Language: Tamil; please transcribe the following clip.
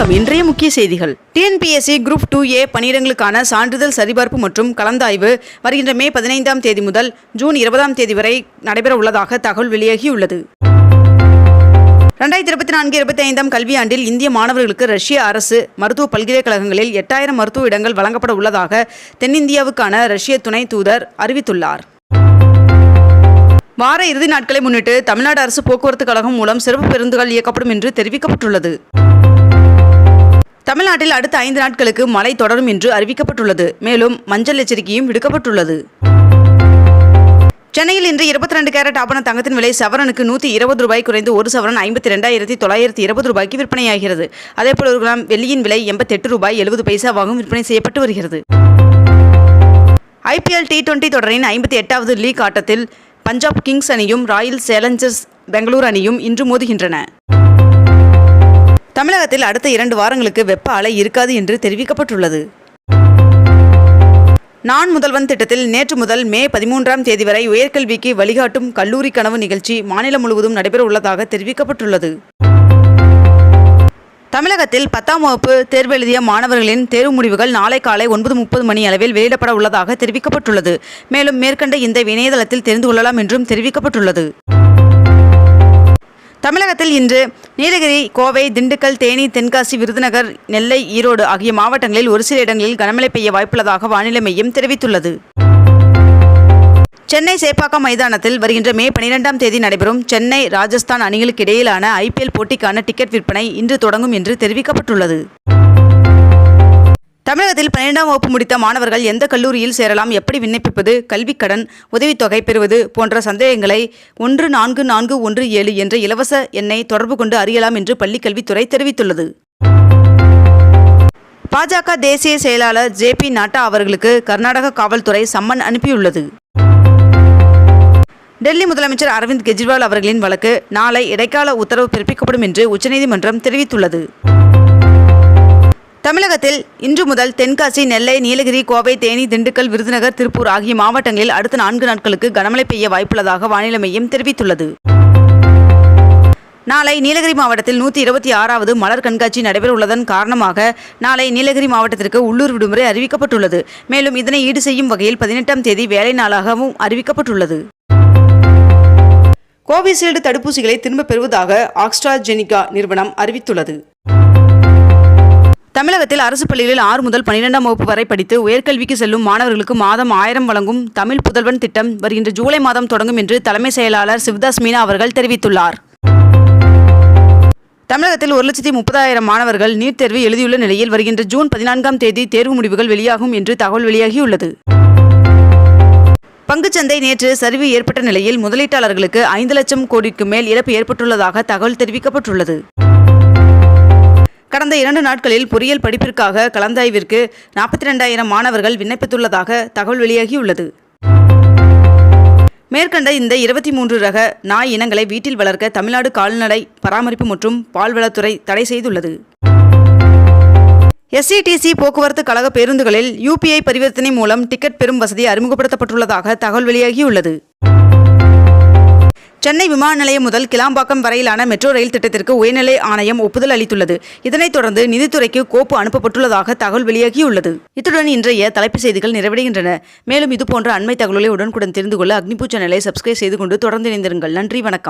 வணக்கம். இன்றைய முக்கிய செய்திகள். டிஎன்பிஎஸ்சி குரூப் டூ ஏ பணியிடங்களுக்கான சான்றிதழ் சரிபார்ப்பு மற்றும் கலந்தாய்வு வருகின்ற மே பதினைந்தாம் தேதி முதல் ஜூன் இருபதாம் தேதி வரை நடைபெற உள்ளதாக தகவல் வெளியாகியுள்ளது. ரெண்டாயிரத்தி இருபத்தி நான்கு இருபத்தி ஐந்தாம் கல்வியாண்டில் இந்திய மாணவர்களுக்கு ரஷ்ய அரசு மருத்துவ பல்கலைக்கழகங்களில் எட்டாயிரம் மருத்துவ இடங்கள் வழங்கப்பட உள்ளதாக தென்னிந்தியாவுக்கான ரஷ்ய துணை தூதர் அறிவித்துள்ளார். வார இறுதி நாட்களை முன்னிட்டு தமிழ்நாடு அரசு போக்குவரத்து கழகம் மூலம் சிறப்பு பேருந்துகள் இயக்கப்படும் என்று தெரிவிக்கப்பட்டுள்ளது. தமிழ்நாட்டில் அடுத்த ஐந்து நாட்களுக்கு மழை தொடரும் என்று அறிவிக்கப்பட்டுள்ளது. மேலும் மஞ்சள் எச்சரிக்கையும் விடுக்கப்பட்டுள்ளது. சென்னையில் இன்று இருபத்தி ரெண்டு கேரட் ஆபண தங்கத்தின் விலை சவரனுக்கு நூற்றி இருபது ரூபாய் குறைந்து ஒரு சவரன் ஐம்பத்தி ரெண்டாயிரத்தி தொள்ளாயிரத்தி இருபது ரூபாய்க்கு விற்பனையாகிறது. அதேபோல் ஒரு கிராம் வெள்ளியின் விலை எண்பத்தெட்டு ரூபாய் எழுபது பைசாவாகவும் விற்பனை செய்யப்பட்டு வருகிறது. ஐபிஎல் டி டுவெண்டி தொடரின் ஐம்பத்தி எட்டாவது லீக் ஆட்டத்தில் பஞ்சாப் கிங்ஸ் அணியும் ராயல் சேலஞ்சர்ஸ் பெங்களூர் அணியும் இன்று மோதுகின்றன. தமிழகத்தில் அடுத்த இரண்டு வாரங்களுக்கு வெப்ப அலை இருக்காது என்று தெரிவிக்கப்பட்டுள்ளது. நான் முதல்வன் திட்டத்தில் நேற்று முதல் மே பதிமூன்றாம் தேதி வரை உயர்கல்விக்கு வழிகாட்டும் கல்லூரி கனவு நிகழ்ச்சி மாநிலம் முழுவதும் நடைபெற உள்ளதாக தெரிவிக்கப்பட்டுள்ளது. தமிழகத்தில் பத்தாம் வகுப்பு தேர்வு எழுதிய மாணவர்களின் தேர்வு முடிவுகள் நாளை காலை ஒன்பது முப்பது மணி அளவில் வெளியிடப்பட உள்ளதாக தெரிவிக்கப்பட்டுள்ளது. மேலும் மேற்கண்ட இந்த இணையதளத்தில் தெரிந்து கொள்ளலாம் என்றும் தெரிவிக்கப்பட்டுள்ளது. தமிழகத்தில் இன்று நீலகிரி கோவை திண்டுக்கல் தேனி தென்காசி விருதுநகர் நெல்லை ஈரோடு ஆகிய மாவட்டங்களில் ஒரு சில இடங்களில் கனமழை பெய்ய வாய்ப்புள்ளதாக வானிலை மையம் தெரிவித்துள்ளது. சென்னை சேப்பாக்கம் மைதானத்தில் வருகின்ற மே பனிரெண்டாம் தேதி நடைபெறும் சென்னை ராஜஸ்தான் அணிகளுக்கு இடையிலான ஐபிஎல் போட்டிக்கான டிக்கெட் விற்பனை இன்று தொடங்கும் என்று தெரிவிக்கப்பட்டுள்ளது. தமிழகத்தில் பன்னிரெண்டாம் வகுப்பு முடித்த மாணவர்கள் எந்த கல்லூரியில் சேரலாம் எப்படி விண்ணப்பிப்பது கல்விக் கடன் உதவித்தொகை பெறுவது போன்ற சந்தேகங்களை ஒன்று நான்கு நான்கு ஒன்று ஏழு என்ற இலவச எண்ணை தொடர்பு கொண்டு அறியலாம் என்று பள்ளிக்கல்வித்துறை தெரிவித்துள்ளது. பாஜக தேசிய செயலாளர் ஜே பி நட்டா அவர்களுக்கு கர்நாடக காவல்துறை சம்மன் அனுப்பியுள்ளது. டெல்லி முதலமைச்சர் அரவிந்த் கெஜ்ரிவால் அவர்களின் வழக்கு நாளை இடைக்கால உத்தரவு பிறப்பிக்கப்படும் என்று உச்சநீதிமன்றம் தெரிவித்துள்ளது. தமிழகத்தில் இன்று முதல் தென்காசி நெல்லை நீலகிரி கோவை தேனி திண்டுக்கல் விருதுநகர் திருப்பூர் ஆகிய மாவட்டங்களில் அடுத்த நான்கு நாட்களுக்கு கனமழை பெய்ய வாய்ப்புள்ளதாக வானிலை மையம் தெரிவித்துள்ளது. நாளை நீலகிரி மாவட்டத்தில் நூற்றி இருபத்தி ஆறாவது மலர் கண்காட்சி நடைபெற உள்ளதன் காரணமாக நாளை நீலகிரி மாவட்டத்திற்கு உள்ளூர் விடுமுறை அறிவிக்கப்பட்டுள்ளது. மேலும் இதனை ஈடு செய்யும் வகையில் பதினெட்டாம் தேதி வேலை நாளாகவும் அறிவிக்கப்பட்டுள்ளது. கோவிஷீல்டு தடுப்பூசிகளை திரும்பப் பெறுவதாக ஆக்ஸ்ட்ராஜெனிகா நிறுவனம் அறிவித்துள்ளது. தமிழகத்தில் அரசு பள்ளிகளில் ஆறு முதல் பன்னிரெண்டாம் வகுப்பு வரை படித்து உயர்கல்விக்கு செல்லும் மாணவர்களுக்கு மாதம் ஆயிரம் வழங்கும் தமிழ் புதல்வன் திட்டம் வருகின்ற ஜூலை மாதம் தொடங்கும் என்று தலைமை செயலாளர் சிவதாஸ் மீனா அவர்கள் தெரிவித்துள்ளார். தமிழகத்தில் ஒரு லட்சத்தி முப்பதாயிரம் மாணவர்கள் நீட் தேர்வு எழுதியுள்ள நிலையில் வருகின்ற ஜூன் பதினான்காம் தேதி தேர்வு முடிவுகள் வெளியாகும் என்று தகவல் வெளியாகியுள்ளது. பங்குச்சந்தை நேற்று சரிவு ஏற்பட்ட நிலையில் முதலீட்டாளர்களுக்கு ஐந்து லட்சம் கோடிக்கு மேல் இழப்பு ஏற்பட்டுள்ளதாக தகவல் தெரிவிக்கப்பட்டுள்ளது. கடந்த இரண்டு நாட்களில் பொறியியல் படிப்பிற்காக கலந்தாய்விற்கு நாற்பத்தி ரெண்டாயிரம் மாணவர்கள் விண்ணப்பித்துள்ளதாக தகவல் வெளியாகியுள்ளது. மேற்கண்ட இந்த இருபத்தி மூன்று ரக நாய் இனங்களை வீட்டில் வளர்க்க தமிழ்நாடு கால்நடை பராமரிப்பு மற்றும் பால்வளத்துறை தடை செய்துள்ளது. எஸ்சிடிசி போக்குவரத்து கழக பேருந்துகளில் யூபிஐ பரிவர்த்தனை மூலம் டிக்கெட் பெறும் வசதி அறிமுகப்படுத்தப்பட்டுள்ளதாக தகவல் வெளியாகியுள்ளது. சென்னை விமான நிலையம் முதல் கிளாம்பாக்கம் வரையிலான மெட்ரோ ரயில் திட்டத்திற்கு உயர்நிலை ஆணையம் ஒப்புதல் அளித்துள்ளது. இதனைத் தொடர்ந்து நிதித்துறைக்கு கோப்பு அனுப்பப்பட்டுள்ளதாக தகவல் வெளியாகியுள்ளது. இத்துடன் இன்றைய தலைப்பு செய்திகள் நிறைவடைகின்றன. மேலும் இதுபோன்ற அண்மை தகவல்களை உடனுக்குடன் தெரிந்து கொள்ள அக்னிபூ சேனலை சப்ஸ்கிரைப் செய்து கொண்டு தொடர்ந்து இணைந்திருங்கள். நன்றி வணக்கம்.